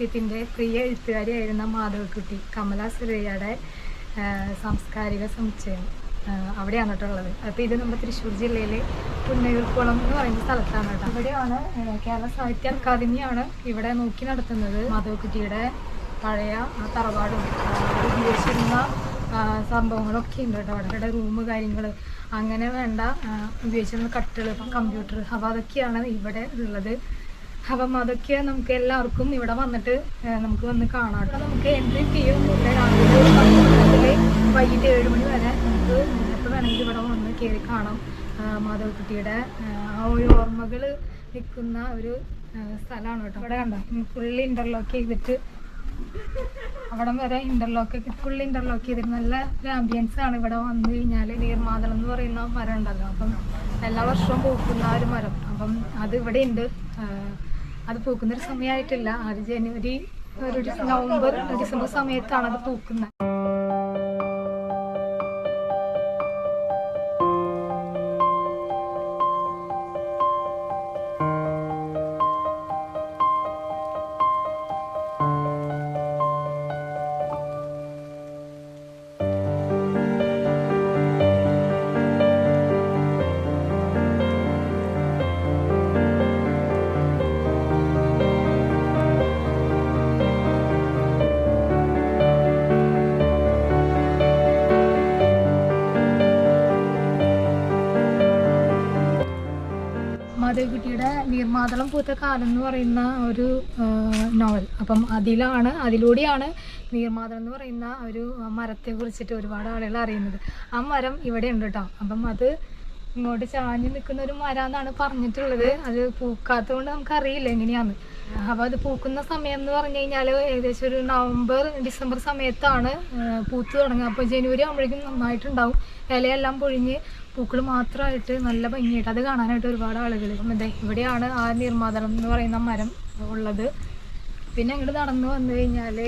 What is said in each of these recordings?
സാഹിത്യത്തിന്റെ പ്രിയ എഴുത്തുകാരിയായിരുന്ന മാധവക്കുട്ടി കമല സുരയ്യയുടെ സാംസ്കാരിക സമുച്ചയം അവിടെയാണ് കേട്ടോ ഉള്ളത്. അപ്പോൾ ഇത് നമ്മുടെ തൃശ്ശൂർ ജില്ലയിലെ പുന്നയൂർക്കുളം എന്ന് പറയുന്ന സ്ഥലത്താണ് കേട്ടോ. അവിടെയാണ് കേരള സാഹിത്യ അക്കാദമിയാണ് ഇവിടെ നോക്കി നടത്തുന്നത്. മാധവക്കുട്ടിയുടെ പഴയ ആ തറവാടും ഉപയോഗിച്ചിരുന്ന സംഭവങ്ങളൊക്കെ ഉണ്ട് കേട്ടോ അവിടെ. റൂം കാര്യങ്ങൾ അങ്ങനെ വേണ്ട ഉപയോഗിച്ചിരുന്ന കട്ടുകൾ കമ്പ്യൂട്ടർ അപ്പോൾ അതൊക്കെയാണ് ഇവിടെ ഉള്ളത്. അപ്പം അതൊക്കെ നമുക്ക് എല്ലാവർക്കും ഇവിടെ വന്നിട്ട് നമുക്ക് വന്ന് കാണാം നമുക്ക് എൻട്രി ഫീയും ഇല്ല. രാവിലെ വൈകിട്ട് ഏഴ് മണി വരെ നമുക്ക് എപ്പോൾ വേണമെങ്കിൽ ഇവിടെ വന്ന് കയറി കാണാം. മാധവക്കുട്ടിയുടെ ആ, ഒരു ഓർമ്മകൾ നിൽക്കുന്ന ഒരു സ്ഥലമാണ് കേട്ടോ. ഇവിടെ കണ്ടോ? ഫുള്ളി ഇന്റർലോക്ക് ചെയ്തിട്ട് അവിടം വരെ ഇന്റർലോക്ക് ഫുൾ ഇന്റർലോക്ക് ചെയ്തിട്ട് നല്ല ഒരു ആംബിയൻസ് ആണ് ഇവിടെ വന്നു കഴിഞ്ഞാൽ നീർമാതളം എന്ന് പറയുന്ന മരം ഉണ്ടല്ലോ. അപ്പം എല്ലാ വർഷവും പൂക്കുന്ന ഒരു മരം. അപ്പം അത് ഇവിടെ ഉണ്ട് അത് പൂക്കുന്നൊരു സമയമായിട്ടില്ല. അത് ജനുവരി ഒരു നവംബർ ഡിസംബർ സമയത്താണ് അത് പൂക്കുന്നത് നീർമാതളം പൂത്ത കാലം എന്ന് പറയുന്ന ഒരു നോവൽ അപ്പം അതിലാണ് അതിലൂടെയാണ് നീർമാതളം എന്ന് പറയുന്ന ഒരു മരത്തെ കുറിച്ചിട്ട് ഒരുപാട് ആളുകൾ അറിയുന്നത്. ആ മരം ഇവിടെ ഉണ്ട് കേട്ടോ അപ്പം അത് ഇങ്ങോട്ട് ചാഞ്ഞ് നിൽക്കുന്ന ഒരു മരം എന്നാണ് പറഞ്ഞിട്ടുള്ളത്. അത് പൂക്കാത്തത് കൊണ്ട് നമുക്ക് അറിയില്ല എങ്ങനെയാന്ന്. അപ്പോൾ അത് പൂക്കുന്ന സമയം എന്ന് പറഞ്ഞു കഴിഞ്ഞാൽ ഏകദേശം ഒരു നവംബർ ഡിസംബർ സമയത്താണ് പൂത്ത് തുടങ്ങുക. അപ്പോൾ ജനുവരി ആകുമ്പോഴേക്കും നന്നായിട്ടുണ്ടാവും. ഇലയെല്ലാം പൊഴിഞ്ഞ് പൂക്കൾ മാത്രമായിട്ട് നല്ല ഭംഗിയായിട്ട് അത് കാണാനായിട്ട് ഒരുപാട് ആളുകൾ അതെ ഇവിടെയാണ് ആ നിർമ്മാതളം എന്ന് പറയുന്ന മരം ഉള്ളത്. പിന്നെ അങ്ങോട്ട് നടന്നു വന്നു കഴിഞ്ഞാൽ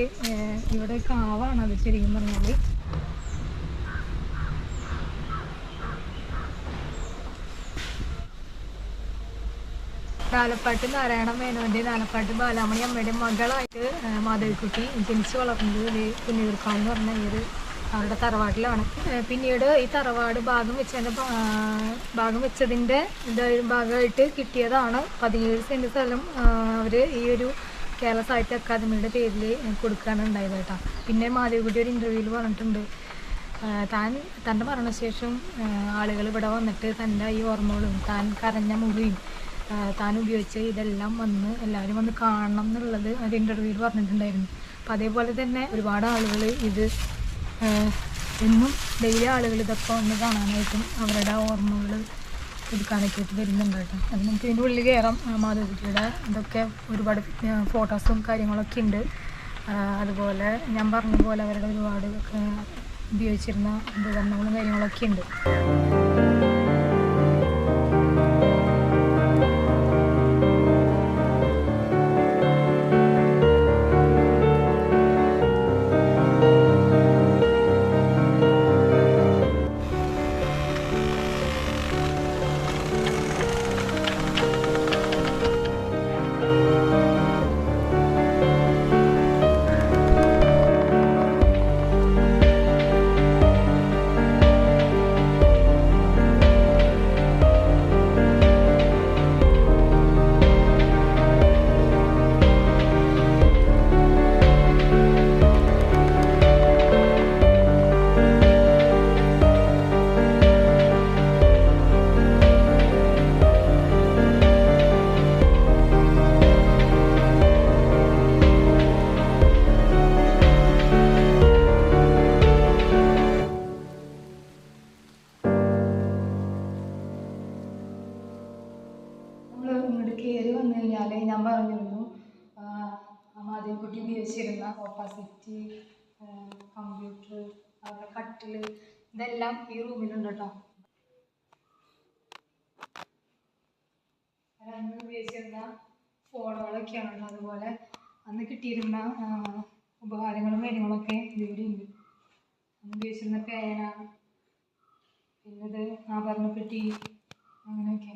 ഇവിടെ കാവാണ് അത് ശരിക്കും പറഞ്ഞാൽ നാലപ്പാട്ട് നാരായണ മേനോന്റെ നാലപ്പാട്ട് ബാലാമണി അമ്മയുടെ മകളായിട്ട് മാധവിക്കുട്ടി ജനിച്ചു വളർന്നത് എന്ന് പറഞ്ഞ ഈ ഒരു അവരുടെ തറവാട്ടിലാണ്. പിന്നീട് ഈ തറവാട് ഭാഗം വെച്ചതിന്റെ ഭാഗം വെച്ചതിന്റെ ഭാഗമായിട്ട് കിട്ടിയതാണ്. പതിനേഴ് സെന്റ് സ്ഥലം അവർ ഈ ഒരു കേരള സാഹിത്യ അക്കാദമിയുടെ പേരിൽ കൊടുക്കുകയാണ് ഉണ്ടായത് കേട്ടോ. പിന്നെ മാധവിക്കുട്ടി ഒരു ഇന്റർവ്യൂവിൽ പറഞ്ഞിട്ടുണ്ട്. താൻ തന്റെ മരണശേഷം ആളുകൾ ഇവിടെ വന്നിട്ട് തന്റെ ഈ ഓർമ്മകളും താൻ കരഞ്ഞ മുറിയും താൻ ഉപയോഗിച്ച ഇതെല്ലാം വന്ന് എല്ലാവരും വന്ന് കാണണം എന്നുള്ളത് ഒരു ഇന്റർവ്യൂവിൽ പറഞ്ഞിട്ടുണ്ടായിരുന്നു. അപ്പോൾ അതേപോലെ തന്നെ ഒരുപാട് ആളുകൾ ഇത് എന്നും ഡെയിലി ആളുകൾ ഇതൊക്കെ വന്ന് കാണാനായിട്ടും അവരുടെ ഓർമ്മകൾ എടുക്കാനൊക്കെ ആയിട്ട് വരുന്നുണ്ട് കേട്ടോ. അത് നമുക്ക് ഇതിന്റെ ഉള്ളിൽ കയറാം. ആ, മാധവിക്കുട്ടിയുടെ ഇതൊക്കെ ഒരുപാട് ഫോട്ടോസും കാര്യങ്ങളൊക്കെ ഉണ്ട്. അതുപോലെ ഞാൻ പറഞ്ഞ പോലെ അവരുടെ ഒരുപാട് ഉപയോഗിച്ചിരുന്ന ഉപകരണങ്ങളും കാര്യങ്ങളൊക്കെ ഉണ്ട്. ഉപയോഗിച്ചിരുന്ന ഓപ്പോസിറ്റ് കമ്പ്യൂട്ടർ അതുപോലെ കട്ടിൽ ഇതെല്ലാം ഈ റൂമിലുണ്ട് കേട്ടോ അന്ന് ഉപയോഗിച്ചിരുന്ന ഫോണുകളൊക്കെയാണ് കേട്ടോ അതുപോലെ അന്ന് കിട്ടിയിരുന്ന ഉപകാരങ്ങളും കാര്യങ്ങളൊക്കെ ഇവിടെ ഉണ്ട്. അന്ന് ഉപയോഗിച്ചിരുന്ന പേന പിന്നത് ആഭരണപ്പെട്ടി അങ്ങനെയൊക്കെ.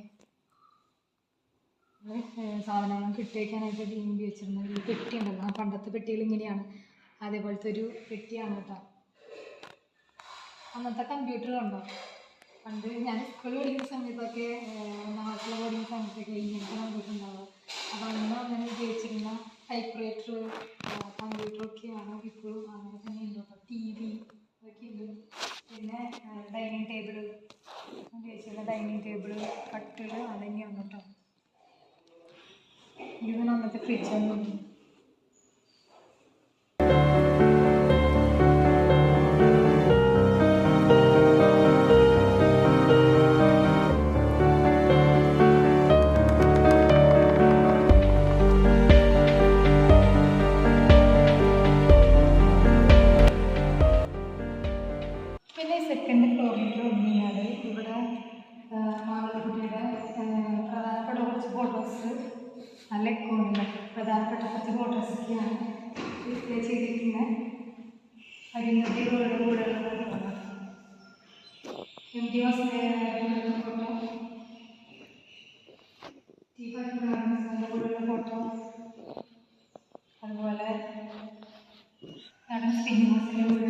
സാധനങ്ങളും കിട്ടിയേക്കാനായിട്ട് വീമ്പി വെച്ചിരുന്നത് ഈ പെട്ടി ഉണ്ടല്ലോ ആ പണ്ടത്തെ പെട്ടികൾ ഇങ്ങനെയാണ്. അതേപോലത്തെ ഒരു പെട്ടിയാണ് കേട്ടോ. അന്നത്തെ കമ്പ്യൂട്ടറുണ്ടോ പണ്ട് ഞാൻ സ്കൂളിൽ പഠിക്കുന്ന സമയത്തൊക്കെ നാട്ടിൽ പഠിക്കുന്ന സമയത്തൊക്കെ ഇങ്ങനത്തെ കമ്പ്യൂട്ടർ ഉണ്ടാവുക അപ്പോൾ അന്ന് അങ്ങനെ ഉപയോഗിച്ചിരുന്ന ടൈപ്പ് റൈറ്റർ കമ്പ്യൂട്ടറൊക്കെയാണ് ഇപ്പോഴും അങ്ങനെ തന്നെ ഉണ്ട് ടി വി അതൊക്കെ ഉണ്ട്. പിന്നെ ഡൈനിങ് ടേബിൾ ഉപയോഗിച്ചിരുന്ന ഡൈനിങ് ടേബിൾ കട്ടിൽ അതൊക്കെയാണ് കേട്ടോ. ഇതിന് അന്നത്തെ ഫ്രിഡ്ജൊന്നും പിന്നെ നല്ല എക്കോണില്ല പ്രധാനപ്പെട്ട കുറച്ച് ഫോട്ടോസൊക്കെയാണ് ഡിസ്പ്ലേ ചെയ്തിരിക്കുന്നത് അരിഞ്ഞതി കൂടെ കൂടെയുള്ള ഫോട്ടോ എം ടി വാസുദേവനായിട്ടുള്ള ഫോട്ടോ ടി പത്മനാഭന്റെ കൂടെയുള്ള ഫോട്ടോ അതുപോലെ നടൻ ശ്രീനിവാസിന്റെ കൂടെയുള്ള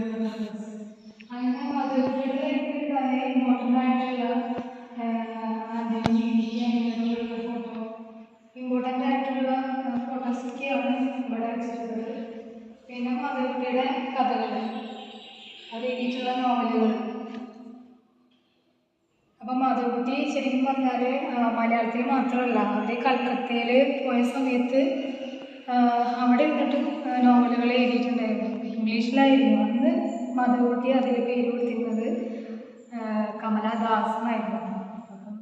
മധുരയുടെ കഥകൾ അത് എഴുതിയിട്ടുള്ള നോവലുകൾ. അപ്പം മാധവകുട്ടി ശരിക്കും പറഞ്ഞാൽ മലയാളത്തിൽ മാത്രമല്ല അവർ കൽക്കത്തയിൽ പോയ സമയത്ത് അവിടെ ഇരുന്നിട്ട് നോവലുകൾ എഴുതിയിട്ടുണ്ടായിരുന്നു. ഇംഗ്ലീഷിലായിരുന്നു. അന്ന് മാധവകുട്ടി അതിൽ പേര് കൊടുത്തിരുന്നത് കമലാദാസ് എന്നായിരുന്നു അപ്പം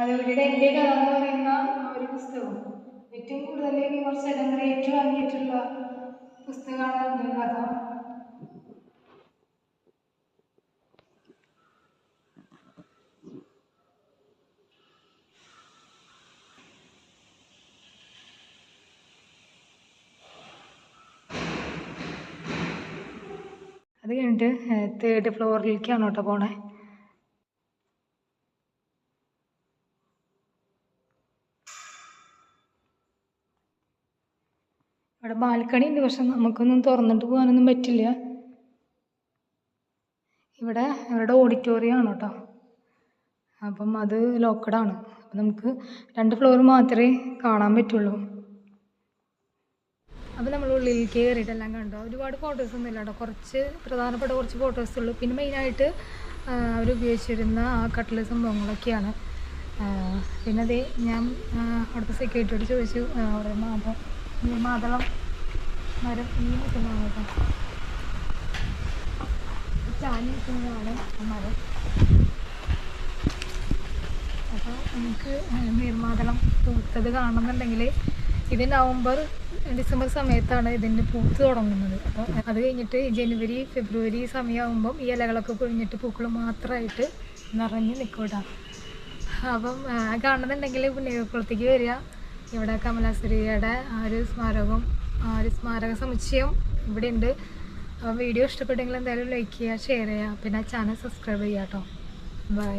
മാധവകുട്ടിയുടെ എന്റെ കഥ എന്ന് പറയുന്ന ഒരു പുസ്തകം ഏറ്റവും കൂടുതൽ വിമർശനങ്ങൾ ഏറ്റുവാങ്ങിയിട്ടുള്ള പുസ്തകമാണ് എന്റെ കഥ. അത് കഴിഞ്ഞിട്ട് തേർഡ് ഫ്ലോറിലേക്കാണ് കേട്ടോ പോണേ. ബാൽക്കണി ഉണ്ട് പക്ഷെ നമുക്കൊന്നും തുറന്നിട്ട് പോകാനൊന്നും പറ്റില്ല. ഇവിടെ ഇവിടെ ഓഡിറ്റോറിയം ആണ് കേട്ടോ. അപ്പം അത് ലോക്കഡാണ് അപ്പം നമുക്ക് രണ്ട് ഫ്ലോർ മാത്രമേ കാണാൻ പറ്റുള്ളൂ. അപ്പോൾ നമ്മൾ ഉള്ളിൽ കയറിയിട്ടെല്ലാം കണ്ടോ. ഒരുപാട് ഫോട്ടോസ് ഒന്നും ഇല്ല കേട്ടോ കുറച്ച് പ്രധാനപ്പെട്ട കുറച്ച് ഫോട്ടോസ് ഉള്ളൂ. പിന്നെ മെയിനായിട്ട് അവർ ഉപയോഗിച്ചിരുന്ന ആ കട്ടിലെ സംഭവങ്ങളൊക്കെയാണ്. പിന്നെ അതേ ഞാൻ അവിടുത്തെ സെക്യൂരിറ്റിയോട് ചോദിച്ചു. അവിടെ മാത ഈ മാതളം മരം ഈ നിൽക്കുന്നതാണ് കേട്ടോ. ചാഞ്ഞ് നിൽക്കുന്നതാണ് മരം. അപ്പോൾ നമുക്ക് നീർമാതളം പൂത്തത് കാണുന്നുണ്ടെങ്കിൽ ഇത് നവംബർ ഡിസംബർ സമയത്താണ് ഇതിന്റെ പൂത്ത് തുടങ്ങുന്നത്. അപ്പോൾ അത് കഴിഞ്ഞിട്ട് ജനുവരി ഫെബ്രുവരി സമയമാകുമ്പം ഈ ഇലകളൊക്കെ പൊഴിഞ്ഞിട്ട് പൂക്കൾ മാത്രമായിട്ട് നിറഞ്ഞ് നിൽക്കും അപ്പം കാണുന്നുണ്ടെങ്കിൽ പുണ്യകുളത്തേക്ക് വരിക. ഇവിടെ കമലാസുരിയുടെ ആ ഒരു സ്മാരകം ഒരു സ്മാരക സമുച്ചയം ഇവിടെ ഉണ്ട് അപ്പോൾ വീഡിയോ ഇഷ്ടപ്പെട്ടെങ്കിൽ എന്തായാലും ലൈക്ക് ചെയ്യുക ഷെയർ ചെയ്യുക പിന്നെ ചാനൽ സബ്സ്ക്രൈബ് ചെയ്യാം കേട്ടോ ബൈ